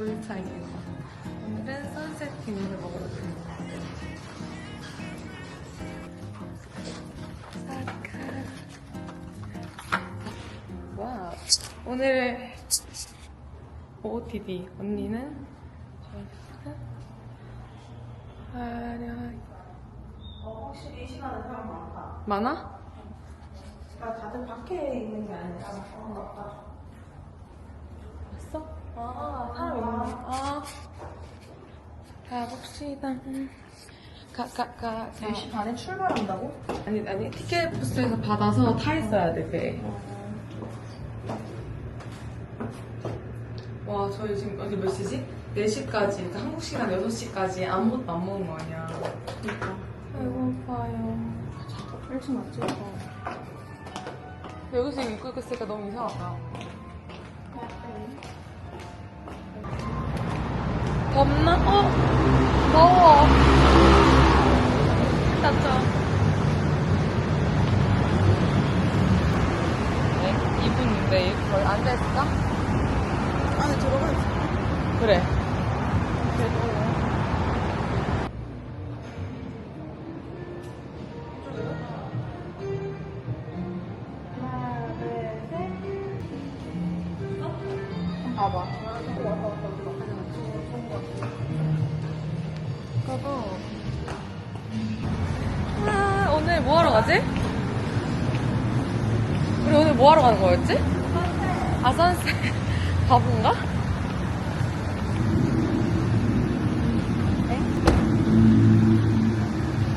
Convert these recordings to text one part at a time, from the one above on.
도일창에서 오늘은 선셋 디너를 먹으러 갑니다. 와 오늘 OOTD 언니는 저희는 어, 확실히 이 시간에 사람 많다. 많아? 아, 다들 밖에 있는 게 아니라 그런가 보다. 아, 사람 있네. 아. 가봅시다. 가, 가, 가. 4시 반에 출발한다고? 아니, 아니, 티켓 부스에서 받아서 타 있어야 돼, 배에. 와, 저희 지금 어디 몇 시지? 4시까지, 그러니까 한국 시간 6시까지 아무것도 안 먹은 거 아니야. 그니까. 배고파요. 일찍 맞지? 여기서 이거 입고 있으니까 너무 이상하다. 덥나? 어? 더워. 따뜻. 네, 2분인데 거의 앉아있을까? 안에 들어가 있어. 그래. 하러 가는 거였지? 아, 선셋. 바본가?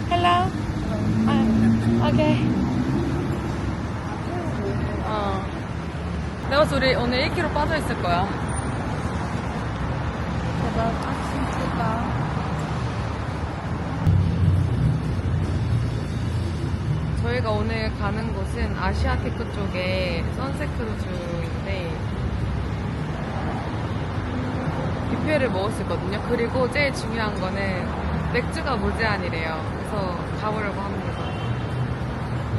Hello. 아. 어. 우리 오늘 1kg 빠져 있을 거야. 대박. 아, 진짜. 저희가 오늘 가는 곳은 아시아티크 쪽에 선셋 크루즈인데 뷔페를 있거든요. 그리고 제일 중요한 거는 맥주가 무제한이래요. 그래서 가보려고 합니다.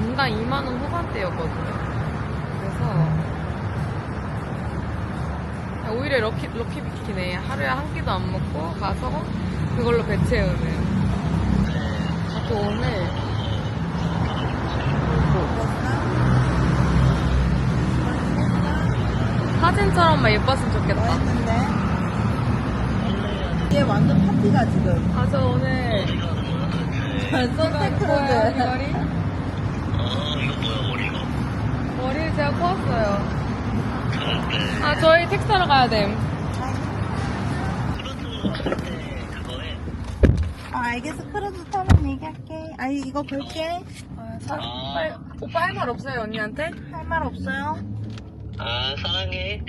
인당 2만원 후반대였거든요. 그래서 오히려 럭키, 럭키 비키네. 하루에 한 끼도 안 먹고 가서 그걸로 배 채우는. 또 오늘 사진처럼만 예뻤으면 좋겠다. 했는데. 이게 완전 파티가 지금. 아, 저 오늘 선택 뭐야, 이 크루즈. 머리? 머리를 제가 코았어요. 아, 저희 택시타러 가야 됨. 아, 알겠어. 크루즈 타면 얘기할게. 아니, 이거 볼게. 아, 사, 빨리, 오빠 할 말 없어요, 언니한테? 할 말 없어요? 아 사랑해.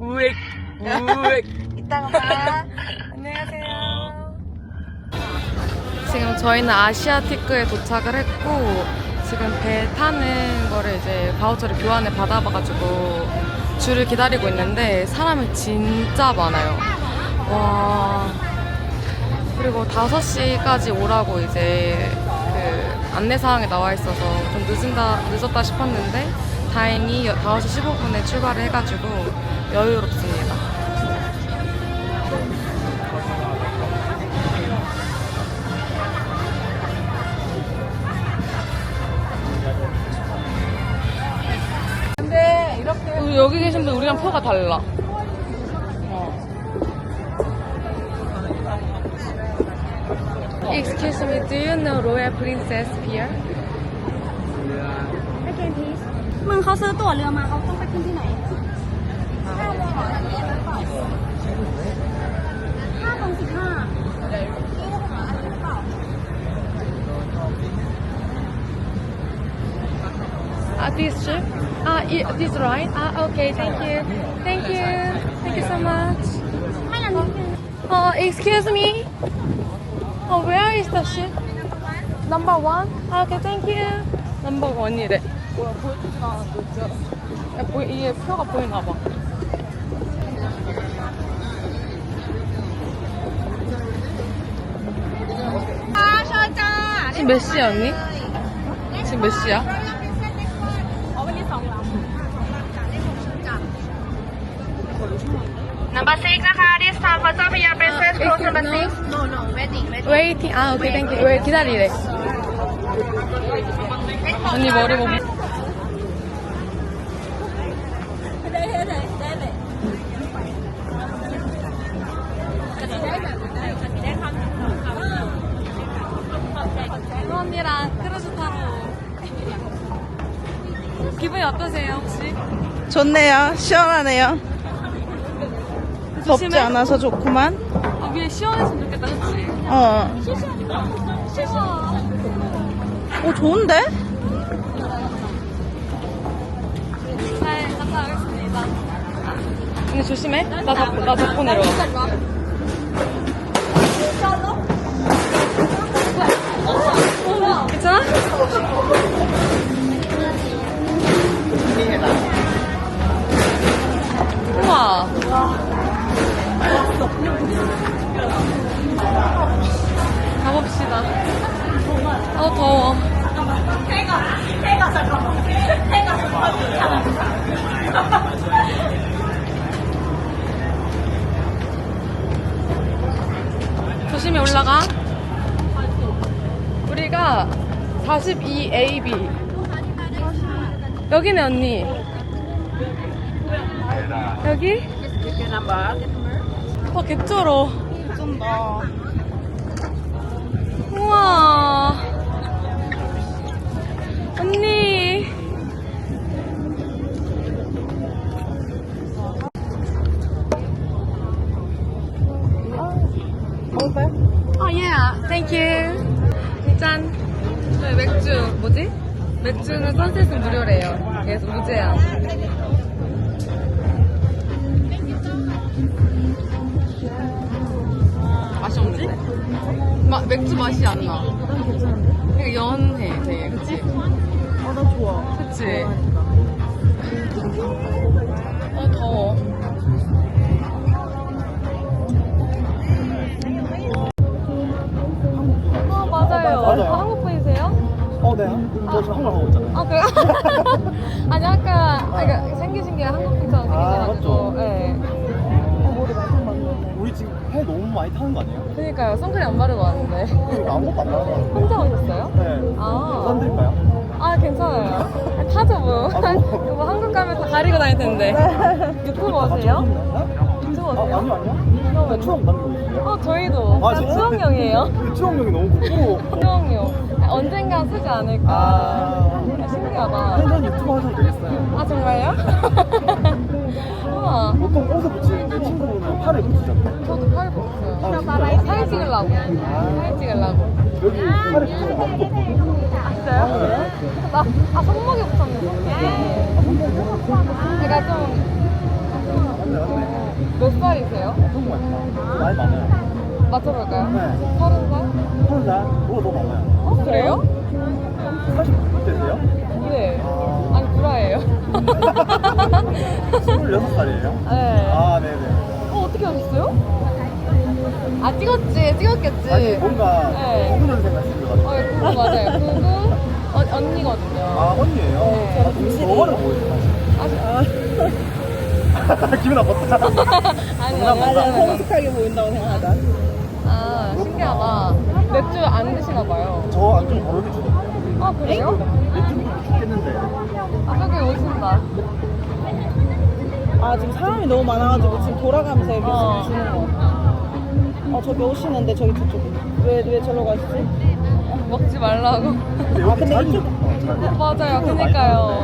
우엑, 우엑. 이따가 봐. 안녕하세요. 지금 저희는 아시아티크에 도착을 했고, 지금 배 타는 거를 이제 바우처를 교환을 받아봐가지고 줄을 기다리고 있는데, 사람이 진짜 많아요. 와. 그리고 5시까지 오라고 이제 그 안내사항에 나와 있어서 좀 늦은다, 늦었다 싶었는데, 다행히 5시 15분에 출발을 해가지고 여유롭습니다. 근데 이렇게 우리 여기 계신 분 우리랑 표가 달라. Excuse me, do you know Royal Princess Pier? มึงเขาซื้อตั๋วเรือมาเขาต้องไปขึ้นที่ไหนห้าโมงสิบห้า Ah, this ship? Ah, i- this right? Ah, okay, thank you. Thank you. Thank you so much. ไม่อันนี้คือ Oh, excuse me. Oh, where is the ship? Number one? Ah, okay, thank you. Number one이래. 뭐야, 보여주지도 않았는데, 진짜. 야, 보이, 이게 표가 보이나 봐. 지금 몇 시야, 언니? 지금 몇 시야? อ๋อวันนี้สองลำสองลำจ่ายได้หกชิ้นจ้ะ number six นะคะ this time for เจ้าพระยา princess cruise number six no no waiting waiting 웨이팅 아 오케이 땡큐 왜 기다리래 언니 머리 뭐 좋네요. 시원하네요. 덥지 조심해. 않아서 좋구만. 아, 위에 시원했으면 좋겠다 그치? 어. 어, 좋은데? 네 갔다 오겠습니다 언니 조심해 나 잡고, 나 잡고 내려와 여기네, 언니. 여기? 와, 개쩔어. 쩐다. 우와. 언니. 아, 예. 땡큐. 짠. 저희 맥주, 뭐지? 맥주는 선셋은 무료래요. 그래서 무제한. 맛이 없는데? 마, 맥주 맛이 안 나. 되게 연해, 되게. 그치? 아, 나 좋아. 그치? 어, 더워. 네. 저 지금 한글 하고 있잖아요. 아, 그래요? 아니, 아까, 아, 그러니까 생기신 게 한국 아, 생기셔가지고. 맞죠? 네. 머리 만들었네. 우리 지금 해 너무 많이 타는 거 아니에요? 그니까요. 선크림 안 바르고 왔는데. 아무것도 안 같은데. 혼자 오셨어요? 네. 아. 썬드릴까요? 아 괜찮아요. 타죠 뭐. 아, 뭐. 뭐 한국 가면 다 가리고 다닐 텐데. 유튜버세요? 유튜버세요? 아, 아니요, 아니요. 네, 추억 남기고 있어요. 어 저희도 아, 다 진짜? 추억용이에요. 근데 추억력이 너무 굵고. 추억용. 언젠간 쓰지 않을까. 아. 아, 신기하다. 팬전 유튜브 하셔도 되겠어요. 아 정말요? 우와. 보통 옷에 붙이는데 친구는 팔에 붙이잖아요. 저도 팔 붙어요. 아, 진짜요? 사진 찍으려고. 사진 찍으려고. 여기 팔에 붙이는 거 아무도 없거든요. 진짜요? 네. 나, 아, 손목에 붙었네, 손목에. 제가 좀. 몇 살이세요? 너무 많다. 많이 많아요. 맞춰볼까요? 네. 서른 살? 하는 날, 그거 너무 많아요. 어, 그래요? 40대세요? 네. 아. 아니, 구라예요. 26살이에요? 네. 아, 네네. 어, 어떻게 하셨어요? 아, 찍었지, 찍었겠지. 아니, 뭔가, 네. 공부는 생각했어가지고. 어, 예, 그거 맞아요. 그거 어, 언니거든요. 아, 언니예요? 네. 아, 동생이 어려 보이죠, 아, 사실. 기분 나빴다. 아니, 아니. 아니. 성숙하게 보인다고 생각하다. 아, 신기하다. 맥주 안 드시나 봐요. 저 안좀 버릇이 주던데요. 아, 그래요? 맥주 먹고 죽겠는데. 아, 저기 오신다. 아, 지금 사람이 너무 많아가지고 지금 돌아가면서 여기 어. 주는 거. 어, 저기 오시는데 저기 저쪽에. 왜, 왜 저러 가시지? 먹지 말라고. 근데 여기 근데 자리 이쪽- 어, 자리- 맞아요, 그니까요.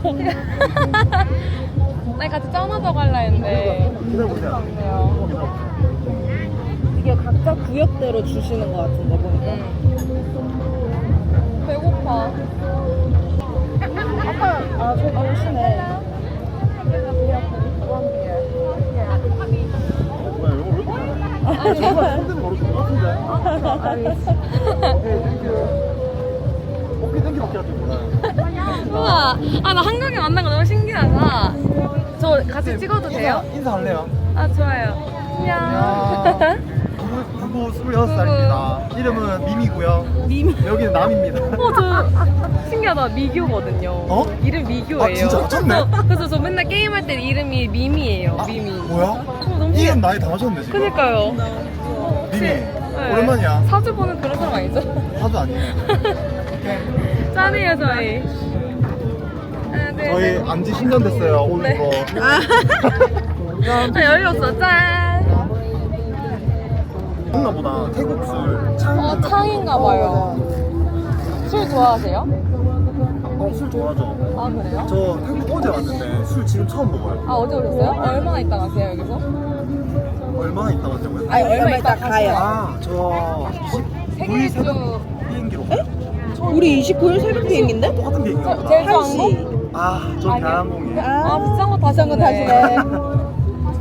나 같이 짠하자고 할라 했는데. 기다려보세요. 이게 각자 구역대로 주시는 것 같은데, 보니까. 응. 배고파. 아까, 아, 저기 오시네. 뭐야, 이거 왜 이렇게 잘해? 정말 손대는 바로 준것 같은데. 오케이, 땡큐. 오케이, 땡큐 밖에 할줄 몰라요. 우와. 아, 나 한국에 만난 거 너무 신기하다. 저 같이 찍어도 돼요? 인사, 인사할래요? 아, 좋아요. 안녕. 부부 26살입니다. 이름은 미미고요. 미미. 여기는 남입니다. 어, 저 신기하다. 미교거든요. 어? 이름 미교예요. 아, 진짜? 미쳤네. 그래서 저 맨날 게임할 때 이름이 미미예요. 미미. 뭐야? 어, 너무 이름 나이 다 맞췄는데 지금. 그니까요. 님이 네. 오랜만이야. 사주 보는 그런 사람 아니죠? 사도 아니에요. 짠이에요 저희. 둘, 저희 셋. 안지 10년 됐어요. 오늘 네. 거. 아, 여유 없어. 짠. 뭔가 보다 태국 술 창. 어 창인가 봐요. 술 좋아하세요? 어, 술 좋아하죠. 아 그래요? 저 태국 어제 왔는데 술 지금 처음 먹어요. 아 어제 오셨어요? 얼마나 있다 가세요 여기서? 얼마나 있다 왔냐고요? 아니 얼마 있다 가요? 아, 저 29일 생일주 새벽 비행기로. 우리 29일 새벽 비행인데? 똑같은 비행기인가 저. 제주 항공? 아, 저 아니요. 대한항공이에요. 아 비싼 거 타시네. 타시네.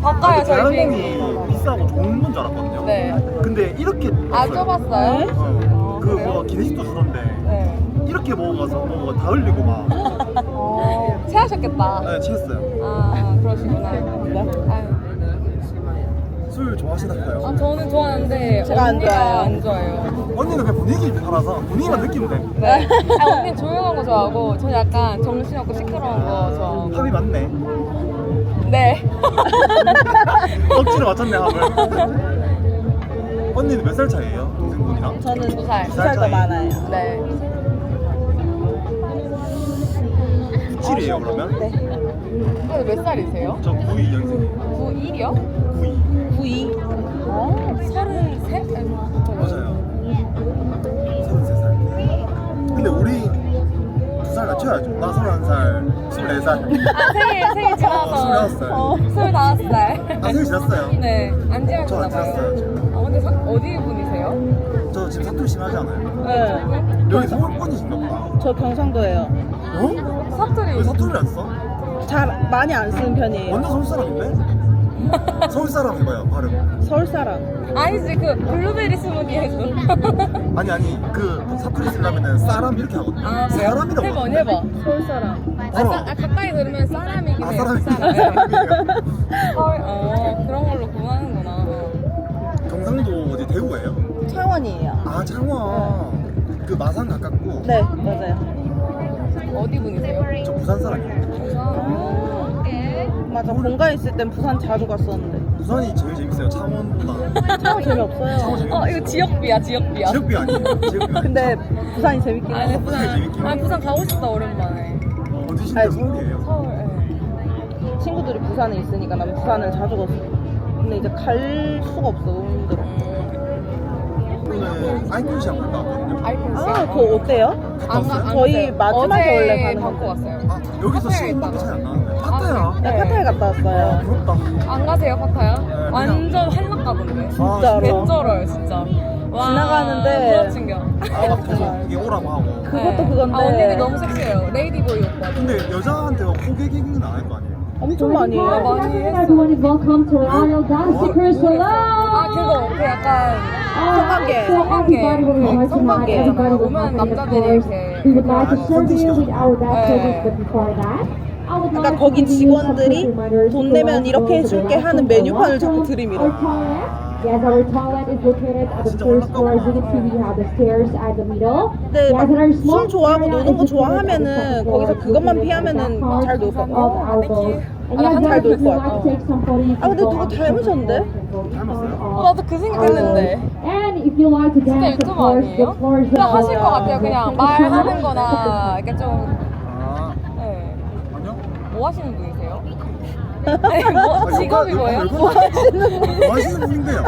바꿔요 저희 대한항공이 비행기. 비싸고 좋은 건 줄 알았거든요. 네. 근데 이렇게 아. 좁았어요? 어, 아, 그래요? 그뭐 기내식도 주던데 네. 이렇게 먹어가서 뭐가 다 흘리고 막 어, 체하셨겠다. 네, 취했어요. 아 그러시구나. 아유. 술 좋아하시나봐요. 아 저는 좋아하는데 제가 안 언니가 좋아해요. 안 좋아해요. 언니는 그냥 분위기 팔아서 분위기만 느끼면 돼. 네. 아 언니는 조용한 거 좋아하고 저는 약간 정신없고 시끄러운 거 좋아하고. 합이 맞네. 네. 억지로 맞췄네 합을. 언니는 몇 살 차이예요? 동생분이랑? 저는 두 살. 두 살더 많아요. 네. 7이에요 그러면? 네. 근데 몇 살이세요? 저 92년생이에요. 91이요? 92. 92. 어? 33? 맞아요. 33살. 근데 우리 두 살 낮춰야죠. 나 31살, 24살. 아 생일 생일 지나서 26살. 어, 25살. 아, 생일 지났어요. 네, 안 저안 지나셨나 봐요. 지났어요. 아 근데 사, 어디 분이세요? 저 지금 사투리 심하지 않아요? 네. 여기 서울권이신가 보다. 저 경상도예요. 어? 사투리. 왜 사투리를 안 써? 잘 많이 안 쓰는 편이에요. 완전 서울 사람인데? 서울 사람인가요, 발음? 서울 사람. 아니지 그 블루베리 스무디에서. 아니, 아니, 그 사투리 쓰려면은 사람 이렇게 하거든요. 아 그래요? 사람이라고. 해봐 하거든요. 해봐. 서울 사람. 아, 바로. 사, 아 가까이 들으면 사람이긴 아, 해요. 사람이 사람. 헐, 어 그런 걸로 구하는구나. 경상도 어디 대구예요? 창원이에요. 아, 창원. 그 마산 가깝고. 네, 맞아요. 어디 분이세요? 저 부산 사람이에요. 아, 맞아. 본가 있을 땐 부산 자주 갔었는데. 부산이 제일 재밌어요, 창원보다. 창원 재미없어요. 창원 재밌어요. 어 이거 지역비야 지역비야. 지역비 아니에요? 지역비 아니에요? 근데 부산이 재밌긴 아니 해요. 부산 재밌긴 아니 부산 가고 싶다 오랜만에. 어디신데 아니, 서울이에요? 서울. 예. 친구들이 부산에 있으니까 난 부산을 자주 갔어. 근데 이제 갈 수가 없어. 너무 힘들어. 오늘 아이콘 시합 갔다 왔거든요. 아이폰 씨. 아, 그거 어때요? 안 가, 안 저희. 마지막에 원래 가는 갖고 건데. 왔어요. 아, 여기서 15분밖에 있다가. 차이 안 나는데. 파타야. 네. 네, 파타야 갔다 왔어요. 부럽다. 안 가세요 파타야? 완전 한락 가던데. 진짜로. 개쩔어요 진짜. 와, 지나가는데- 부러친겨. 아, 막 계속 이게 오라고 하고. 그것도 그건데. 아 언니는 너무 섹시해요. 레이디보이 오빠. 근데 여자한테 호객행위는 안 할 거 아니에요? 엄청 많이 해요. 아, 많이 했어. Everyone is welcome to Royal Dance Cruise Below. 아 그거 그 약간 성관계. 성관계 will 오면 남자들이. 이렇게 We would like to 아, serve you with our dance 네. service, but before that, I would 그러니까 거기 직원들이 돈 내면 이렇게 해줄게 하는 메뉴판을 자꾸. 들이밀어. Our toilet, yes, our toilet is located at the 진짜 first floor. As you can see, we have the stairs at the middle. 근데 Yes, 막 and our 술 smoke 좋아하고 area 노는 is 거 located at the 좋아하면은 second floor. 거기서 그것만 피하면은 잘놀것 of 같아. our boat. And 아, yes, 잘 if 놀 you 아, 근데 누구 닮으셨는데? 닮았어요? 어, 나도 그 생각했는데. And if you like to 진짜 dance, of 유튜브 course, the 아니에요? 그냥 하실 uh, 것 같아요. 그냥 말하는 거나 이렇게 좀 아, 네. 뭐 하시는 분이세요? 아니 뭐 직업이 뭐예요? 뭐 하시는 뭐 하시는 분인데요?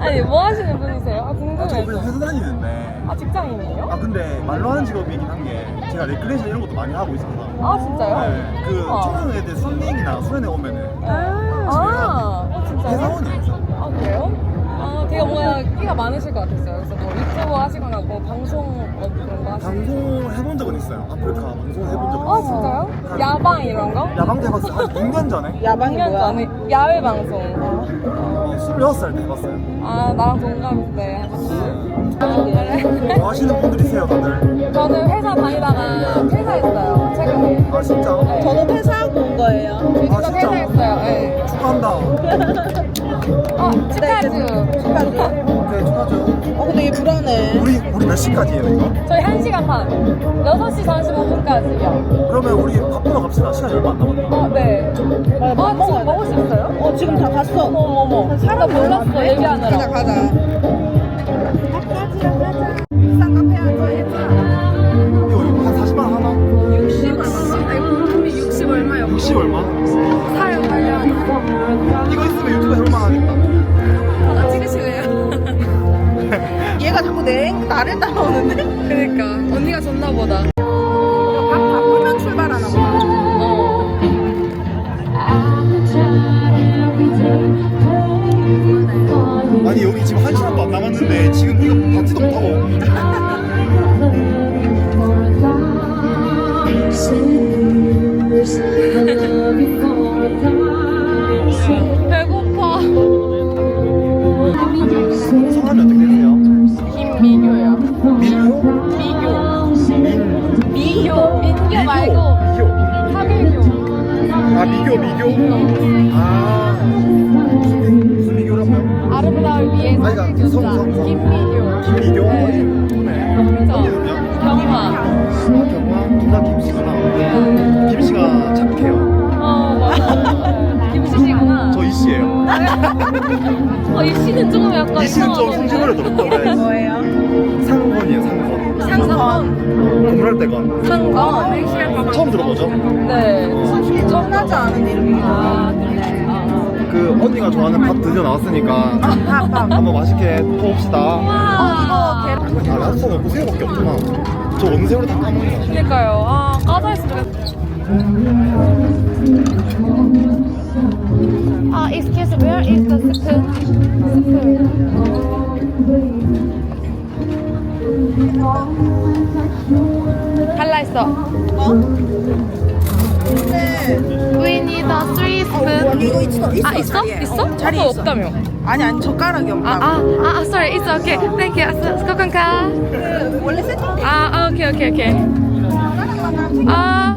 아니 뭐 하시는 분이세요? 아 아, 저 궁금해서. 그냥 회사 다니는데. 아 직장인이에요? 아, 근데 말로 하는 직업이긴 한 게 제가 레크레이션 이런 것도 많이 하고 있습니다. 아 진짜요? 네, 그 우와. 애들 수능이나 수련회 오면은 아, 어, 진짜요? 회사원이에요, 회사원. 아 그래요? 아 많으실 것 같았어요. 그래서 뭐 유튜브 하시거나 뭐 방송 뭐 그런 거 하시고. 방송을 해본 적은 있어요. 아프리카 방송 해본 적은 아 있어요. 진짜요? 야방 이런 거? 야방도 해봤어요. 한 6년 전에. 야방이 6년 뭐야? 전에 야외 방송. 어, 26살 때 해봤어요. 아 나랑 동갑인데 하셨어요. 뭐 하시는 분들이세요, 다들? 저는 회사 다니다가 퇴사했어요. 최근에. 아, 진짜? 네. 저도 퇴사하고 온 거예요. 저 진짜 아, 진짜? 퇴사했어요. 네. 축하한다. 아 축하해줘. 축하드려요. 오케이, 축하죠. 어 근데 얘 불안해. 우리 우리 몇 시까지예요 이거? 저희 1시간 반. 6시 45분까지요. 그러면 우리 바꾸러 갑시다. 시간이 얼마 안 남았네. 어, 네. 아, 어, 지금 먹을 수 있어요? 어 지금 다 갔어. 어머, 어머, 어머. 나 몰랐어, 얘기하느라. 가자 가자. 내 나를 따라오는데? 그니까. 언니가 줬나 보다. 밥 바꾸면 출발하나 보다. 어. 아니 여기 지금 한 시간도 안 남았는데 지금 이거 받지도 못하고 어, 이 씨는 조금 약간 이 씨는 좀 이상하던데. 성질을 들었던데 뭐예요? 상건이에요 상건 상건. 건물할 때건 상건. 처음 들어보죠? 네. 천하지 않은 이름이야. 아, 그래. 아, 그 언니가 좋아하는 밥 드디어 나왔으니까 밥 밥. 한번 맛있게 퍼봅시다 아. 아 랍스터 먹고 새우밖에 없구나 저 어느 새우를 다 까먹는 거 그니까요. 아, 까져있으면 좋겠다. 아, excuse me, where is the spoon? spoon. 달라 있어. We need a three spoon. 이거 있어 있어. 아, 있어? 자리에. 있어? 어, 자리 있어. 없다며. 아니 아니 젓가락이 아, 없다고. 아, 아, sorry, it's okay. Thank you. 스코컨카. 원래 세팅 아, 아, 오케이, 오케이, 오케이. 아.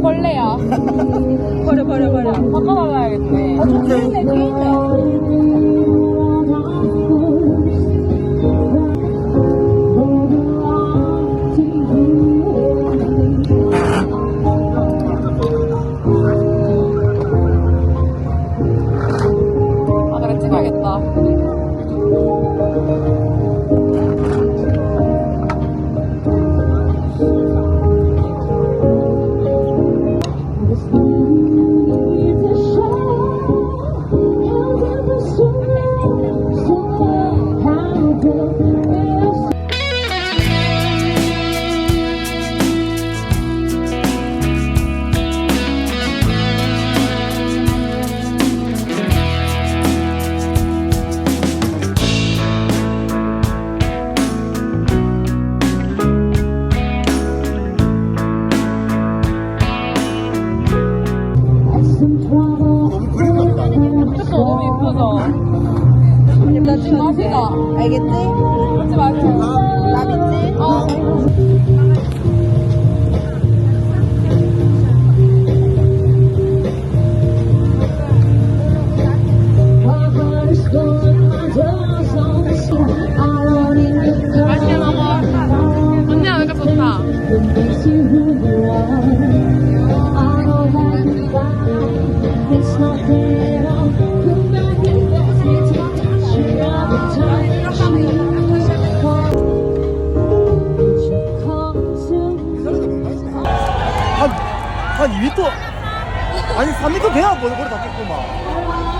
벌레야. 버려 버려 버려. 바꿔달라야겠네. 뒤에 있네 뒤에 있네. 3m 아니 3m 돼야 머리, 머리 닿겠구만